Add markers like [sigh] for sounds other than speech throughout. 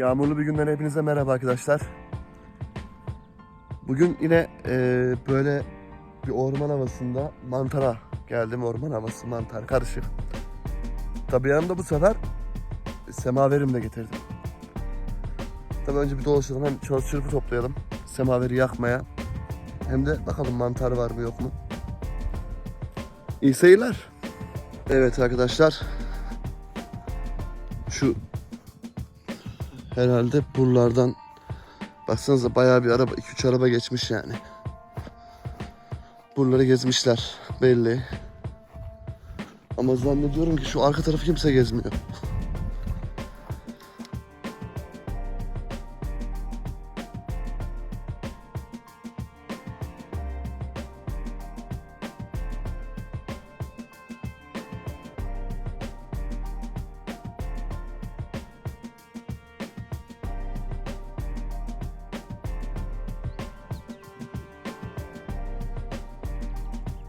Yağmurlu bir günden hepinize merhaba arkadaşlar. Bugün yine eee, böyle bir orman havasında mantara geldim. Orman havası, mantar, karışık. Tabii yanımda bu sefer semaverimi de getirdim. Tabii önce bir dolaşalım hem çalı çırpı toplayalım. Semaveri yakmaya. Hem de bakalım mantar var mı yok mu. İyi seyirler. Evet arkadaşlar. Şu herhalde buralardan baksanıza bayağı bir araba 2-3 araba geçmiş yani. Buraları gezmişler belli. Ama zannediyorum ki şu arka tarafı kimse gezmiyor.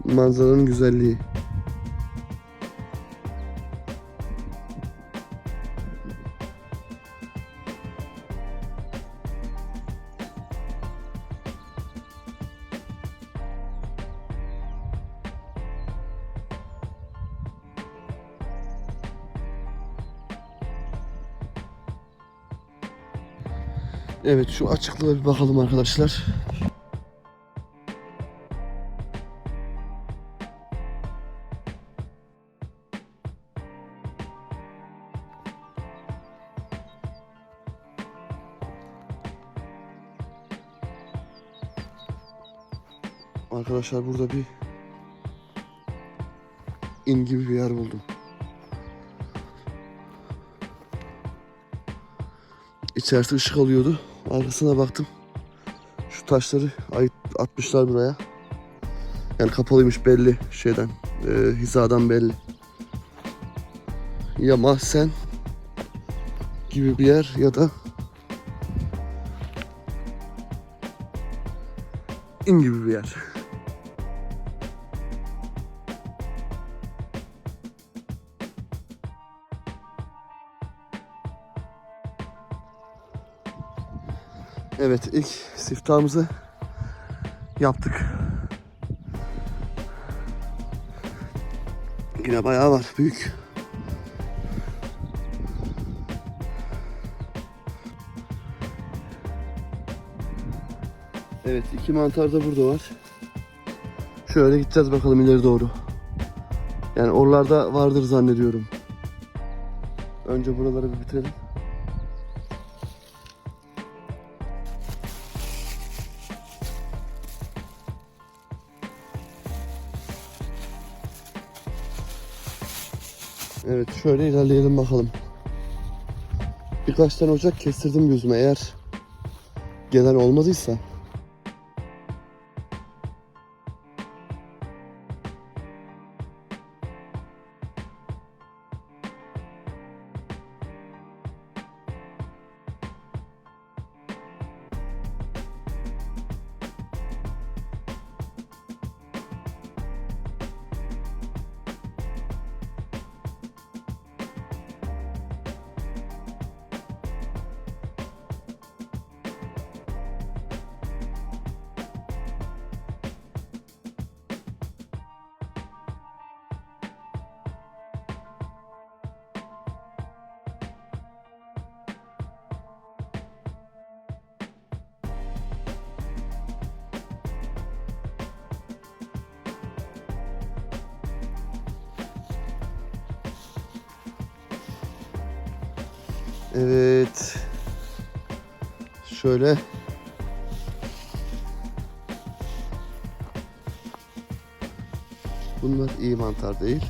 Manzaranın güzelliği. Evet şu açıklığa bir bakalım arkadaşlar. Arkadaşlar burada bir in gibi bir yer buldum. İçerisi ışık alıyordu. Arkasına baktım. Şu taşları atmışlar buraya. Yani kapalıymış belli şeyden. e, hizadan belli. Ya mahzen gibi bir yer ya da in gibi bir yer. Evet ilk siftahımızı yaptık. Yine bayağı var büyük. Evet iki mantar da burada var. Şöyle gideceğiz bakalım ileri doğru. Yani oralarda vardır zannediyorum. Önce buraları bir bitirelim. Evet şöyle ilerleyelim bakalım. Birkaç tane ocak kestirdim gözüme eğer gelen olmadıysa. Evet. Şöyle. Bunlar iyi mantar değil.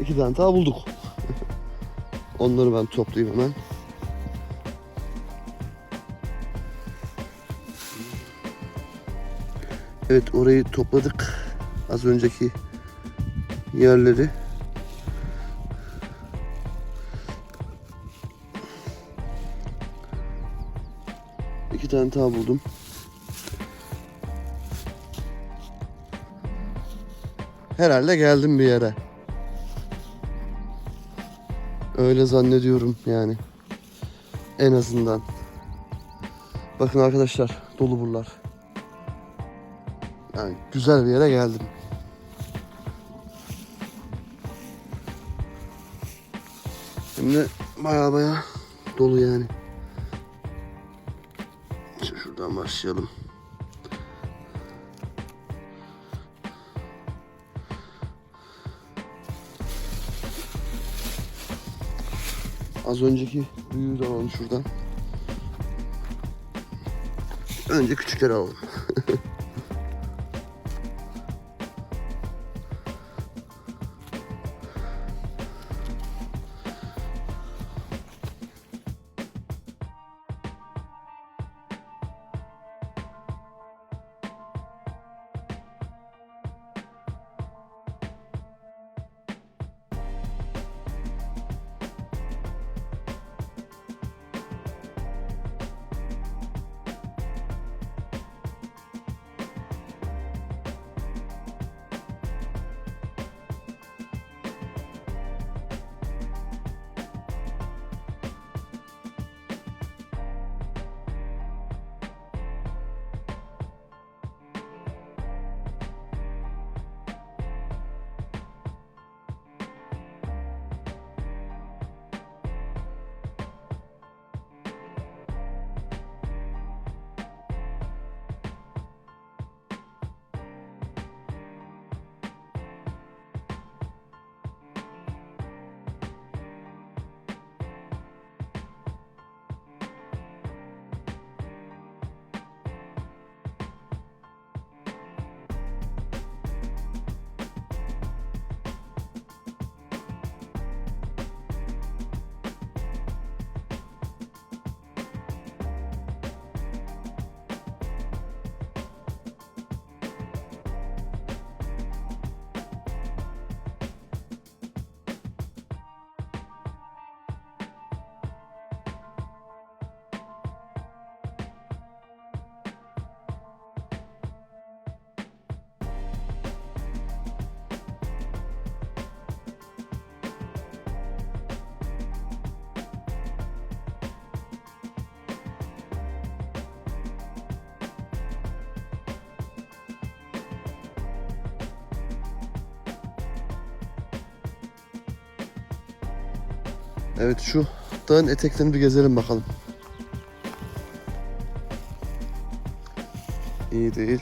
İki tane daha bulduk. [laughs] Onları ben toplayayım hemen. Evet orayı topladık. Az önceki yerleri. İki tane daha buldum. Herhalde geldim bir yere. Öyle zannediyorum yani. En azından. Bakın arkadaşlar dolu buralar. Yani güzel bir yere geldim. Şimdi baya baya dolu yani. Şuradan başlayalım. Az önceki büyüğü de alalım şuradan. Önce küçükleri alalım. [laughs] Evet şu dağın eteklerini bir gezelim bakalım. İyi değil.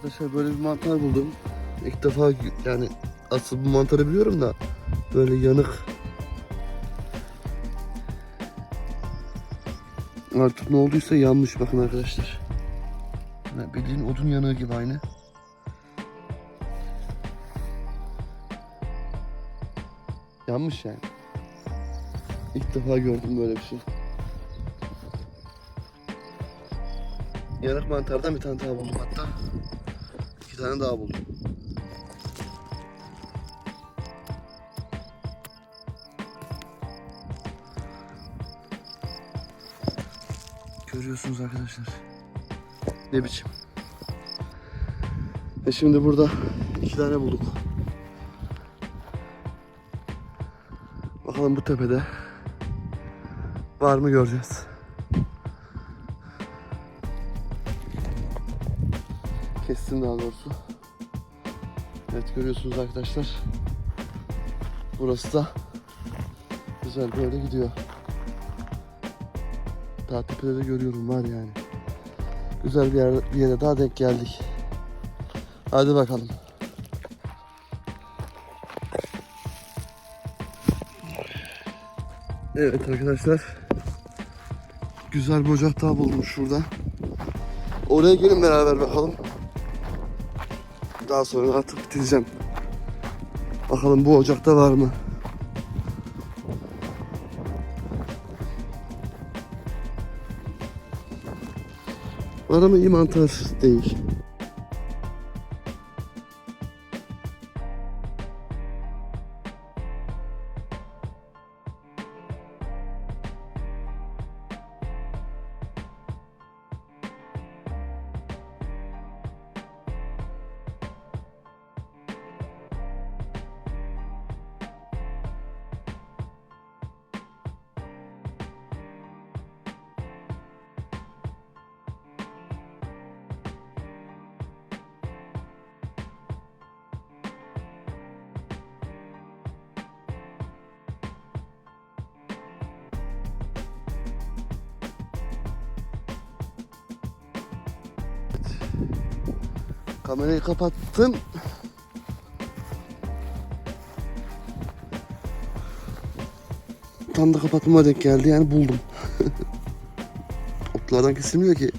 Arkadaşlar böyle bir mantar buldum. İlk defa yani asıl bu mantarı biliyorum da böyle yanık. Artık ne olduysa yanmış bakın arkadaşlar. Yani bildiğin odun yanığı gibi aynı. Yanmış yani. İlk defa gördüm böyle bir şey. Yanık mantardan bir tane daha buldum hatta. Tane daha buldum. Görüyorsunuz arkadaşlar. Ne biçim. Ve şimdi burada iki tane bulduk. Bakalım bu tepede var mı göreceğiz. Kestim daha doğrusu. Evet görüyorsunuz arkadaşlar. Burası da güzel böyle gidiyor. Daha tepede de görüyorum var yani. Güzel bir, yer, bir yere daha denk geldik. Hadi bakalım. Evet arkadaşlar. Güzel bir ocak daha buldum şurada. Oraya gelin beraber bakalım. Daha sonra artık bitireceğim. Bakalım bu ocakta var mı? Var ama iyi mantar değil. Kamerayı kapattım. Tam da kapatmama denk geldi yani buldum. [laughs] Otlardan kesilmiyor ki.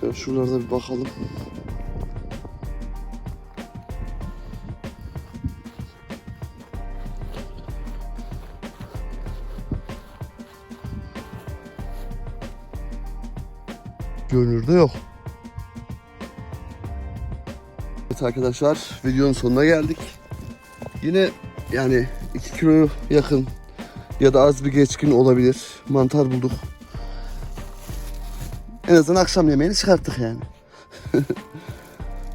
Şöyle şuralarda bir bakalım. Görünürde yok. Evet arkadaşlar videonun sonuna geldik. Yine yani 2 kilo yakın ya da az bir geçkin olabilir. Mantar bulduk. En azından akşam yemeğini çıkarttık yani. [laughs]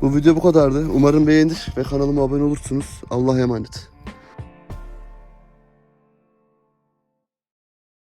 bu video bu kadardı. Umarım beğenir ve kanalıma abone olursunuz. Allah'a emanet.